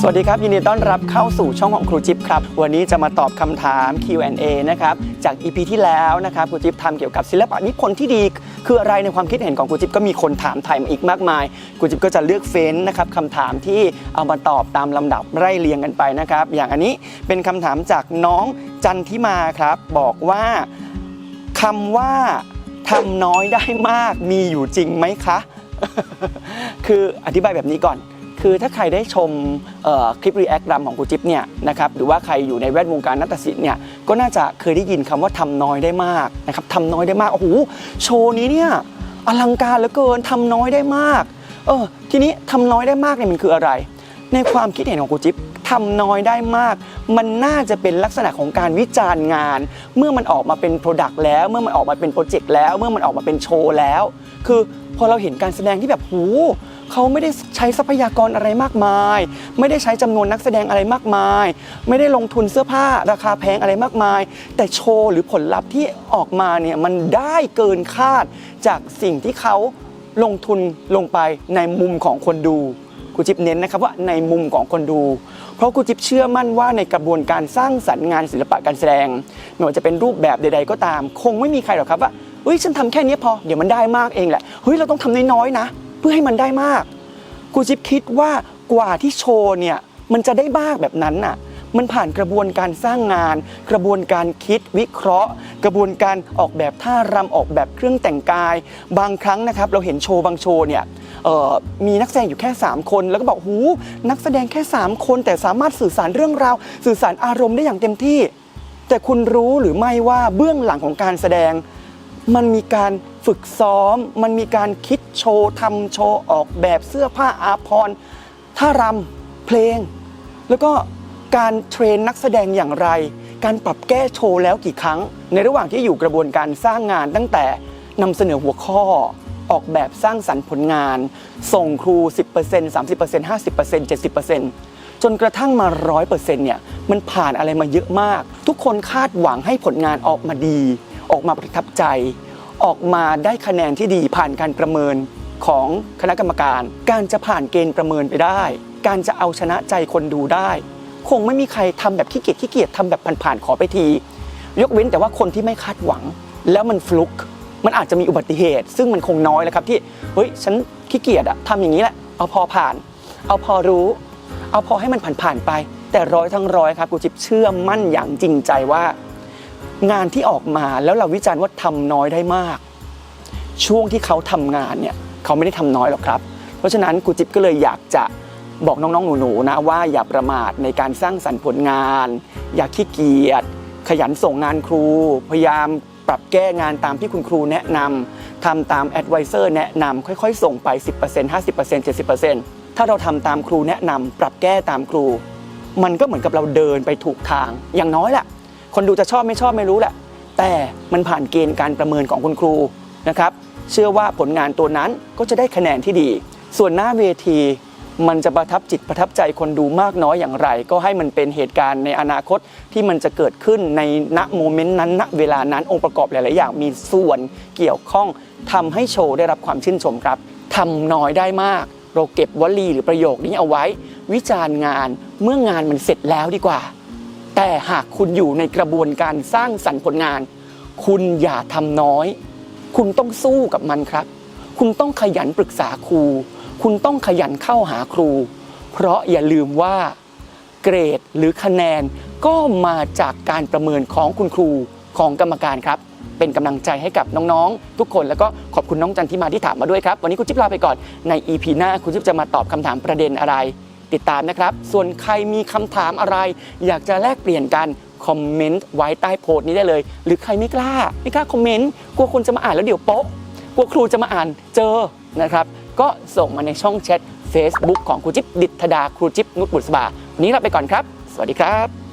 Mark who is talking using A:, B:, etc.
A: สวัสดีครับ ยินดีต้อนรับเข้าสู่ช่องของครูจิ๊บครับ วันนี้จะมาตอบคำถาม Q&A นะครับ จาก EP ที่แล้วนะครับ ครูจิ๊บทำเกี่ยวกับศิลปะนิพนธ์ที่ดี คืออะไรในความคิดเห็นของครูจิ๊บก็มีคนถามไทยมาอีกมากมาย ครูจิ๊บก็จะเลือกเฟ้นนะครับคำถามที่เอามาตอบตามลำดับไล่เรียงกันไปนะครับ อย่างอันนี้เป็นคำถามจากน้องจันทิมาครับ บอกว่าคำว่าทำน้อยได้มากมีอยู่จริงไหมคะ คืออธิบายแบบนี้ก่อน คือถ้าใครได้ชมคลิปรีแอคดัมของครูจิ๊บเนี่ยนะครับหรือว่าใครอยู่ในแวดวงการนัตศิลป์เนี่ยก็น่าจะเคยได้ยินคำว่าทำน้อยได้มากนะครับทำน้อยได้มากโอ้โหโชว์นี้เนี่ยอลังการเหลือเกินทำน้อยได้มากเออทีนี้ทำน้อยได้มากเนี่ยมันคืออะไร ในความคิดเห็นของครูจิ๊บทำน้อยได้มาก มันน่าจะเป็นลักษณะของการวิจารณ์งาน เมื่อมันออกมาเป็นโปรดักต์แล้ว เมื่อมันออกมาเป็นโปรเจกต์แล้ว เมื่อมันออกมาเป็นโชว์แล้ว คือพอเราเห็นการแสดงที่แบบหู เขาไม่ได้ใช้ทรัพยากรอะไรมากมาย ไม่ได้ใช้จำนวนนักแสดงอะไรมากมาย ไม่ได้ลงทุนเสื้อผ้าราคาแพงอะไรมากมาย แต่โชว์หรือผลลัพธ์ที่ออกมาเนี่ยมันได้เกินคาดจากสิ่งที่เขาลงทุนลงไปในมุมของคนดูครูจิ๊บเน้นนะครับว่าในมุมของคนดู เพราะครูจิ๊บเชื่อมั่นว่าในกระบวนการสร้างสรรค์งานศิลปะการแสดง ไม่ว่าจะเป็นรูปแบบใด ๆ ก็ตาม คงไม่มีใครหรอกครับว่าเฮ้ยฉันทำแค่นี้พอเดี๋ยวมันได้มากเองแหละเฮ้ยเราต้องทำน้อยๆนะ พื่อให้มันได้มากครูจิ๊บคิดว่ากว่าที่โชว์เนี่ยมันจะได้มากแบบนั้นน่ะมันผ่านกระบวนการสร้างงาน กระบวนการคิดวิเคราะห์ กระบวนการออกแบบท่ารำออกแบบเครื่องแต่งกาย บางครั้งนะครับเราเห็นโชว์บางโชว์เนี่ยมีนักแสดงอยู่แค่ 3 คน แล้วก็บอกหูนักแสดงแค่ 3 คน แต่สามารถสื่อสารเรื่องราว สื่อสารอารมณ์ได้อย่างเต็มที่ แต่คุณรู้หรือไม่ว่าเบื้องหลังของการแสดง มันมีการฝึกซ้อม มันมีการคิดโชว์ทำโชว์ออกแบบเสื้อผ้าอาภรณ์ท่ารำเพลง แล้วก็การเทรนนักแสดงอย่างไร การปรับแก้โชว์แล้วกี่ครั้ง ในระหว่างที่อยู่กระบวนการสร้างงานตั้งแต่นำเสนอหัวข้อออกแบบสร้างสรรค์ผลงาน ส่งครู 10% 30% 50% 70%จนกระทั่งมา 100%เนี่ยมันผ่านอะไรมาเยอะมาก ทุกคนคาดหวังให้ผลงานออกมาดี ออกมาประทับใจ ออกมาได้คะแนนที่ดีผ่านการประเมินของคณะกรรมการ การจะผ่านเกณฑ์ประเมินไปได้ การจะเอาชนะใจคนดูได้ คงไม่มีใครทำแบบขี้เกียจขี้เกียจทำแบบผ่านๆขอไปที ยกเว้นแต่ว่าคนที่ไม่คาดหวัง แล้วมันฟลุกมันอาจจะมีอุบัติเหตุ ซึ่งมันคงน้อยแหละครับที่เฮ้ยฉันขี้เกียจอะทำอย่างนี้แหละเอาพอผ่าน เอาพอรู้ เอาพอให้มันผ่านๆไป แต่ร้อยทั้งร้อยครับกูจิบเชื่อมั่นอย่างจริงใจว่า งานที่ออกมาแล้วเราวิจารณ์ว่าทำน้อยได้มาก ช่วงที่เขาทำงานเนี่ยเขาไม่ได้ทำน้อยหรอกครับ เพราะฉะนั้นครูจิ๊บก็เลยอยากจะบอกน้องๆหนูๆนะว่าอย่าประมาทในการสร้างสรรค์ผลงาน อย่าขี้เกียจขยันส่งงานครู พยายามปรับแก้งานตามที่คุณครูแนะนำทำตามแอดไวเซอร์แนะนำค่อยๆ ส่งไป 10% 50% 70%ถ้าเราทำตามครูแนะนำปรับแก้ตามครู มันก็เหมือนกับเราเดินไปถูกทางอย่างน้อยแหละ คนดูจะชอบไม่ชอบไม่รู้แหละ แต่มันผ่านเกณฑ์การประเมินของคุณครูนะครับ เชื่อว่าผลงานตัวนั้นก็จะได้คะแนนที่ดี ส่วนหน้าเวทีมันจะประทับจิตประทับใจคนดูมากน้อยอย่างไร ก็ให้มันเป็นเหตุการณ์ในอนาคตที่มันจะเกิดขึ้นในณโมเมนต์นั้นณเวลานั้นองค์ประกอบหลาย ๆ อย่างมีส่วนเกี่ยวข้องทำให้โชว์ได้รับความชื่นชมครับทำน้อยได้มาก เราเก็บวลีหรือประโยคนี้เอาไว้ วิจารณ์งานเมื่องานมันเสร็จแล้วดีกว่า แต่หากคุณอยู่ในกระบวนการสร้างสรรค์ผลงาน คุณอย่าทำน้อย คุณต้องสู้กับมันครับ คุณต้องขยันปรึกษาครู คุณต้องขยันเข้าหาครู เพราะอย่าลืมว่า เกรดหรือคะแนนก็มาจากการประเมินของคุณครูของกรรมการครับ เป็นกำลังใจให้กับน้องๆ ทุกคนแล้วก็ขอบคุณน้องจันที่มาที่ถามมาด้วยครับ วันนี้คุณจิ๊บลาไปก่อนใน EP หน้าคุณจิ๊บจะมาตอบคำถามประเด็นอะไร ติดตามนะครับ ส่วนใครมีคำถามอะไร อยากจะแลกเปลี่ยนกันคอมเมนต์ไว้ใต้โพสต์นี้ได้เลย หรือใครไม่กล้าไม่กล้าคอมเมนต์กลัวคนจะมาอ่านแล้วเดี๋ยวโป๊ะกลัวครูจะมาอ่านเจอนะครับก็ส่งมาในช่องแชท Facebook ของครูจิ๊บดิษฐดาครูจิ๊บนุชบุษบาวันนี้ลาไปก่อนครับ สวัสดีครับ